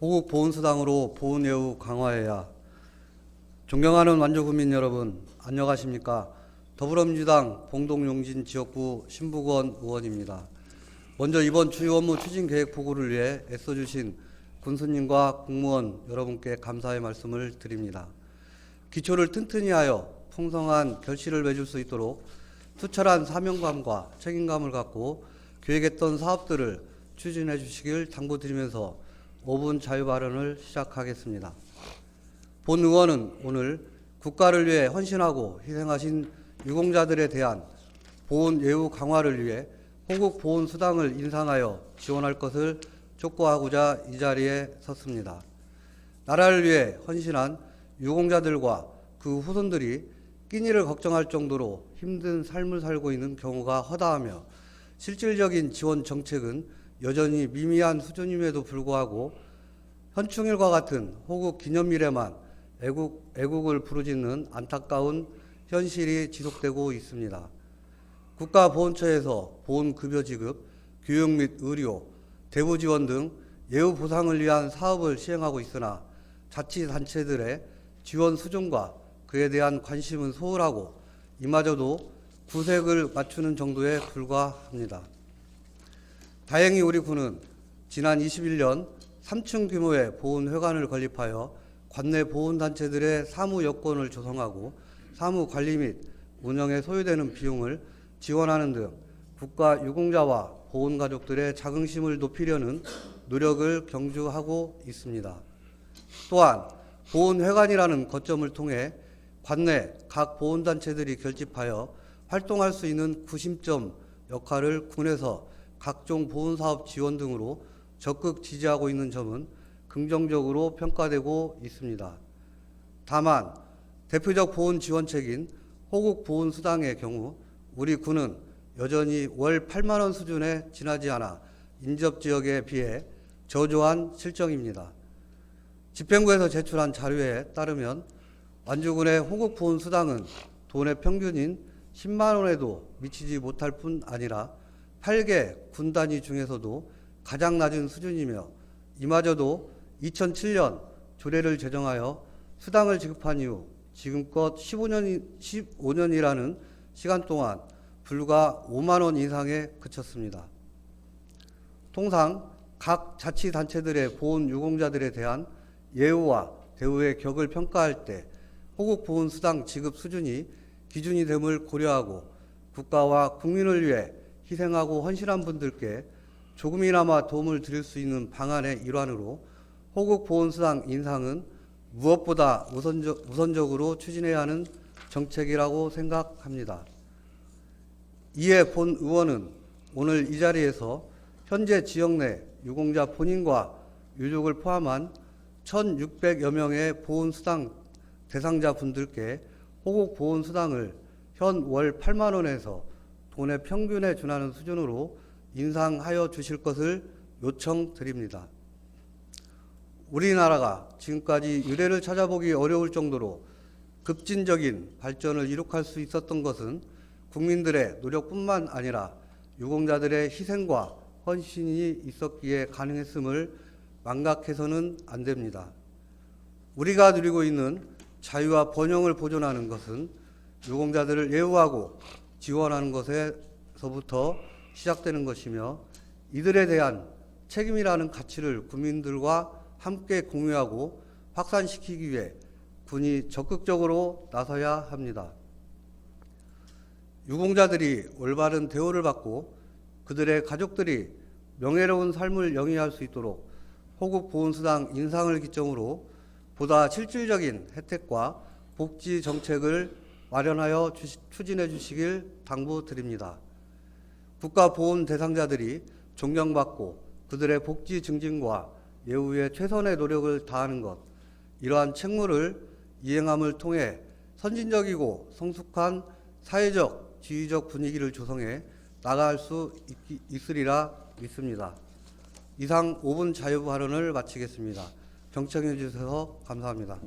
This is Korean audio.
호국 보훈수당으로 보훈 예우 강화해야 존경하는 완주국민 여러분 안녕하십니까 더불어민주당 봉동용진 지역구 신부권 의원입니다. 먼저 이번 주요 업무 추진 계획 보고를 위해 애써주신 군수님과 공무원 여러분께 감사의 말씀을 드립니다. 기초를 튼튼히 하여 풍성한 결실을 맺을 수 있도록 투철한 사명감과 책임감을 갖고 계획했던 사업들을 추진해 주시길 당부드리면서 5분 자유 발언을 시작하겠습니다. 본 의원은 오늘 국가를 위해 헌신하고 희생하신 유공자들에 대한 보훈 예우 강화를 위해 호국 보훈 수당을 인상하여 지원할 것을 촉구하고자 이 자리에 섰습니다. 나라를 위해 헌신한 유공자들과 그 후손들이 끼니를 걱정할 정도로 힘든 삶을 살고 있는 경우가 허다하며 실질적인 지원 정책은 여전히 미미한 수준임에도 불구하고 현충일과 같은 호국 기념일에만 애국, 애국을 부르짖는 안타까운 현실이 지속되고 있습니다. 국가보훈처에서 보훈급여 지급, 교육 및 의료, 대부 지원 등 예우 보상을 위한 사업을 시행하고 있으나 자치단체들의 지원 수준과 그에 대한 관심은 소홀하고 이마저도 구색을 맞추는 정도에 불과합니다. 다행히 우리 군은 지난 21년 3층 규모의 보훈회관을 건립하여 관내 보훈단체들의 사무 여건을 조성하고 사무 관리 및 운영에 소요되는 비용을 지원하는 등 국가 유공자와 보훈 가족들의 자긍심을 높이려는 노력을 경주하고 있습니다. 또한 보훈회관이라는 거점을 통해 관내 각 보훈단체들이 결집하여 활동할 수 있는 구심점 역할을 군에서 각종 보훈사업 지원 등으로 적극 지지하고 있는 점은 긍정적으로 평가되고 있습니다. 다만 대표적 보훈 지원책인 호국 보훈 수당의 경우 우리 군은 여전히 월 8만 원 수준에 지나지 않아 인접 지역에 비해 저조한 실정입니다. 집행부에서 제출한 자료에 따르면 완주군의 호국 보훈 수당은 돈의 평균인 10만 원에도 미치지 못할 뿐 아니라 8개 군 단위 중에서도 가장 낮은 수준이며 이마저도 2007년 조례를 제정하여 수당을 지급한 이후 지금껏 15년, 15년이라는 시간 동안 불과 5만 원 이상에 그쳤습니다. 통상 각 자치단체들의 보훈 유공자들에 대한 예우와 대우의 격을 평가할 때 호국 보훈 수당 지급 수준이 기준이 됨을 고려하고 국가와 국민을 위해 희생하고 헌신한 분들께 조금이나마 도움을 드릴 수 있는 방안의 일환으로 호국 보훈 수당 인상은 무엇보다 우선적, 우선적으로 추진해야 하는 정책이라고 생각합니다. 이에 본 의원은 오늘 이 자리에서 현재 지역 내 유공자 본인과 유족을 포함한 1,600여 명의 보훈수당 대상자 분들께 호국 보훈수당을 현 월 8만 원에서 돈의 평균에 준하는 수준으로 인상하여 주실 것을 요청드립니다. 우리나라가 지금까지 유례를 찾아보기 어려울 정도로 급진적인 발전을 이룩할 수 있었던 것은 국민들의 노력뿐만 아니라 유공자들의 희생과 헌신이 있었기에 가능했음을 망각해서는 안 됩니다. 우리가 누리고 있는 자유와 번영을 보존하는 것은 유공자들을 예우하고 지원하는 것에서부터 시작되는 것이며 이들에 대한 책임이라는 가치를 국민들과 함께 공유하고 확산시키기 위해 군이 적극적으로 나서야 합니다. 유공자들이 올바른 대우를 받고 그들의 가족들이 명예로운 삶을 영위할 수 있도록 호국 보훈수당 인상을 기점으로 보다 실질적인 혜택과 복지 정책을 마련하여 추진해 주시길 당부드립니다. 국가 보훈 대상자들이 존경받고 그들의 복지 증진과 예우에 최선의 노력을 다하는 것, 이러한 책무를 이행함을 통해 선진적이고 성숙한 사회적, 지휘적 분위기를 조성해 나갈 수 있, 있으리라 믿습니다. 이상 5분 자유 발언을 마치겠습니다. 경청해 주셔서 감사합니다.